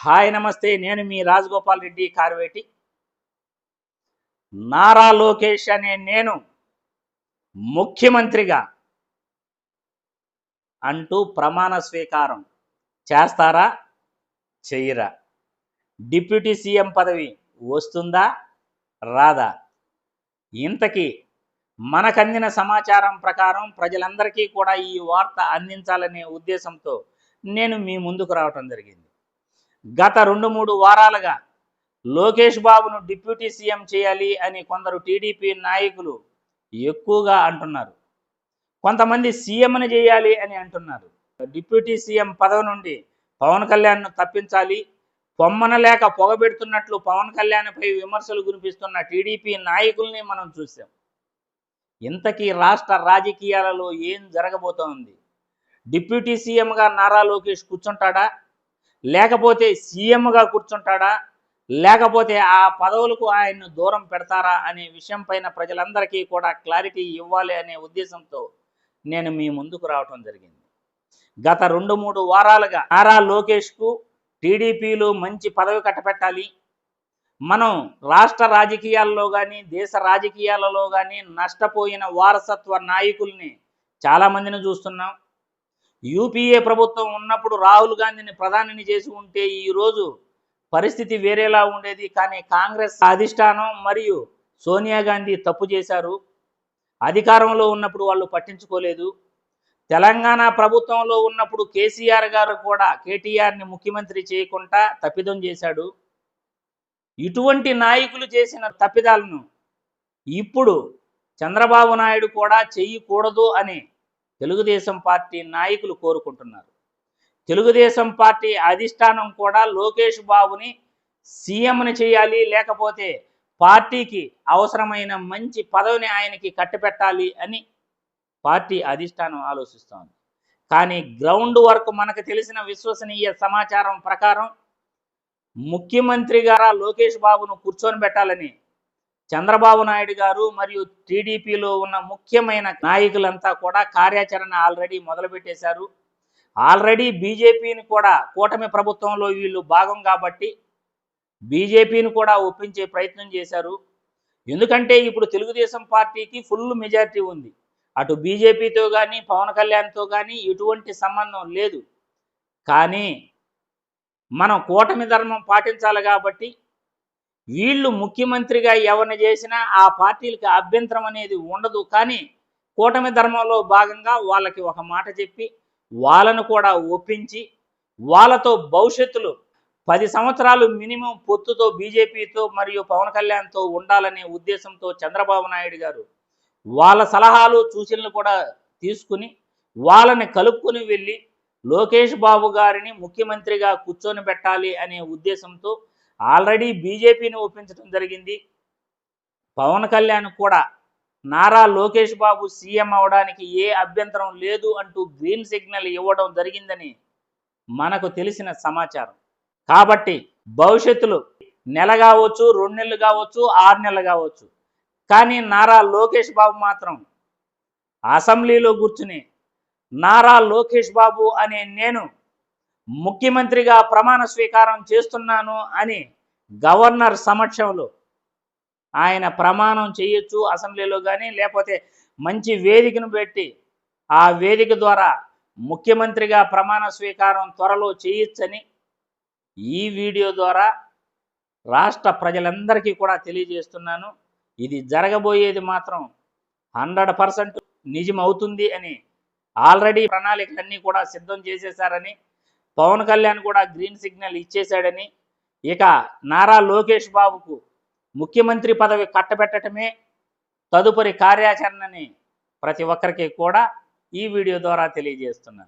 Hi నమస్తే నేను మీ రాజగోపాల్ రెడ్డి కార్వేటి. నారా లోకేష్ అనే నేను ముఖ్యమంత్రిగా అంటూ ప్రమాణ స్వీకారం చేస్తారా? చెయ్యరా. డిప్యూటీ సీఎం పదవి వస్తుందా? రాదా. ఇంతకీ మనకందిన సమాచారం ప్రకారం ప్రజలందరికీ కూడా ఈ వార్త అందించాలనే ఉద్దేశంతో నేను మీ ముందుకు రావటం జరిగింది. గత రెండు మూడు వారాలుగా లోకేష్ బాబును డిప్యూటీ సీఎం చేయాలి అని కొందరు టీడీపీ నాయకులు ఎక్కువగా అంటున్నారు. కొంతమంది సీఎంని చేయాలి అని అంటున్నారు. డిప్యూటీ సీఎం పదవి నుండి పవన్ కళ్యాణ్ను తప్పించాలి పొమ్మన లేక పొగబెడుతున్నట్లు పవన్ కళ్యాణ్పై విమర్శలు గురిపిస్తున్న టీడీపీ నాయకుల్ని మనం చూసాం ఇంతకీ రాష్ట్ర రాజకీయాలలో ఏం జరగబోతోంది? డిప్యూటీ సీఎంగా నారా లోకేష్ కూర్చుంటాడా? లేకపోతే సీఎంగా కూర్చుంటాడా? లేకపోతే ఆ పదవులకు ఆయన్ను దూరం పెడతారా అనే విషయం పైన ప్రజలందరికీ కూడా క్లారిటీ ఇవ్వాలి అనే ఉద్దేశంతో నేను మీ ముందుకు రావటం జరిగింది. గత రెండు మూడు వారాలుగా నారా లోకేష్కు టీడీపీలో మంచి పదవి కట్టపెట్టాలి మనం రాష్ట్ర రాజకీయాల్లో కానీ దేశ రాజకీయాలలో కానీ నష్టపోయిన వారసత్వ నాయకుల్ని చాలామందిని చూస్తున్నాం. యూపీఏ ప్రభుత్వం ఉన్నప్పుడు రాహుల్ గాంధీని ప్రధానిని చేసి ఉంటే ఈరోజు పరిస్థితి వేరేలా ఉండేది. కానీ కాంగ్రెస్ అధిష్టానం మరియు సోనియా గాంధీ తప్పు చేశారు. అధికారంలో ఉన్నప్పుడు వాళ్ళు పట్టించుకోలేదు. తెలంగాణ ప్రభుత్వంలో ఉన్నప్పుడు కేసీఆర్ గారు కూడా కేటీఆర్ని ముఖ్యమంత్రి చేయకుండా తప్పిదం చేశాడు. ఇటువంటి నాయకులు చేసిన తప్పిదాలను ఇప్పుడు చంద్రబాబు నాయుడు కూడా చేయకూడదు అని తెలుగుదేశం పార్టీ నాయకులు కోరుకుంటున్నారు. తెలుగుదేశం పార్టీ అధిష్టానం కూడా లోకేష్ బాబుని సీఎంని చేయాలి లేకపోతే పార్టీకి అవసరమైన మంచి పదవిని ఆయనకి కట్టపెట్టాలి అని పార్టీ అధిష్టానం ఆలోచిస్తోంది. కానీ గ్రౌండ్ వర్క్ మనకు తెలిసిన విశ్వసనీయ సమాచారం ప్రకారం ముఖ్యమంత్రి గారా లోకేష్ బాబును కూర్చొని పెట్టాలని చంద్రబాబు నాయుడు గారు మరియు టీడీపీలో ఉన్న ముఖ్యమైన నాయకులంతా కూడా కార్యాచరణ ఆల్రెడీ మొదలుపెట్టేశారు. ఆల్రెడీ బీజేపీని కూడా కూటమి ప్రభుత్వంలో వీళ్ళు భాగం కాబట్టి బీజేపీని కూడా ఒప్పించే ప్రయత్నం చేశారు. ఎందుకంటే ఇప్పుడు తెలుగుదేశం పార్టీకి ఫుల్ మెజారిటీ ఉంది. అటు బీజేపీతో కానీ పవన్ కళ్యాణ్తో కానీ ఎటువంటి సంబంధం లేదు. కానీ మనం కూటమి ధర్మం పాటించాలి కాబట్టి వీళ్ళు ముఖ్యమంత్రిగా ఎవరిని చేసినా ఆ పార్టీలకి అభ్యంతరం అనేది ఉండదు. కానీ కూటమి ధర్మంలో భాగంగా వాళ్ళకి ఒక మాట చెప్పి వాళ్ళను కూడా ఒప్పించి వాళ్ళతో భవిష్యత్తులో పది సంవత్సరాలు మినిమం పొత్తుతో బీజేపీతో మరియు పవన్ కళ్యాణ్తో ఉండాలనే ఉద్దేశంతో చంద్రబాబు నాయుడు గారు వాళ్ళ సలహాలు సూచనలు కూడా తీసుకుని వాళ్ళని కలుపుకొని వెళ్ళి లోకేష్ బాబు గారిని ముఖ్యమంత్రిగా కూర్చొని పెట్టాలి అనే ఉద్దేశంతో ఆల్రెడీ బీజేపీని ఒప్పించడం జరిగింది. పవన్ కళ్యాణ్ కూడా నారా లోకేష్ బాబు సీఎం అవడానికి ఏ అభ్యంతరం లేదు అంటూ గ్రీన్ సిగ్నల్ ఇవ్వడం జరిగిందని మనకు తెలిసిన సమాచారం. కాబట్టి భవిష్యత్తులో నెల కావచ్చు రెండు నెలలు కావచ్చు ఆరు నెలలు కావచ్చు. కానీ నారా లోకేష్ బాబు మాత్రం అసెంబ్లీలో కూర్చుని నారా లోకేష్ బాబు అనే నేను ముఖ్యమంత్రిగా ప్రమాణ స్వీకారం చేస్తున్నాను అని గవర్నర్ సమక్షంలో ఆయన ప్రమాణం చేయొచ్చు అసెంబ్లీలో కానీ లేకపోతే మంచి వేదికను పెట్టి ఆ వేదిక ద్వారా ముఖ్యమంత్రిగా ప్రమాణ స్వీకారం త్వరలో చేయొచ్చని ఈ వీడియో ద్వారా రాష్ట్ర ప్రజలందరికీ కూడా తెలియజేస్తున్నాను. ఇది జరగబోయేది మాత్రం హండ్రెడ్ పర్సెంట్ నిజం అవుతుంది అని ఆల్రెడీ ప్రణాళికలన్నీ కూడా సిద్ధం చేసేశారని పవన్ కళ్యాణ్ కూడా గ్రీన్ సిగ్నల్ ఇచ్చేశాడని ఇక నారా లోకేష్ బాబుకు ముఖ్యమంత్రి పదవి కట్టబెట్టడమే తదుపరి కార్యాచరణని ప్రతి ఒక్కరికి కూడా ఈ వీడియో ద్వారా తెలియజేస్తున్నాను.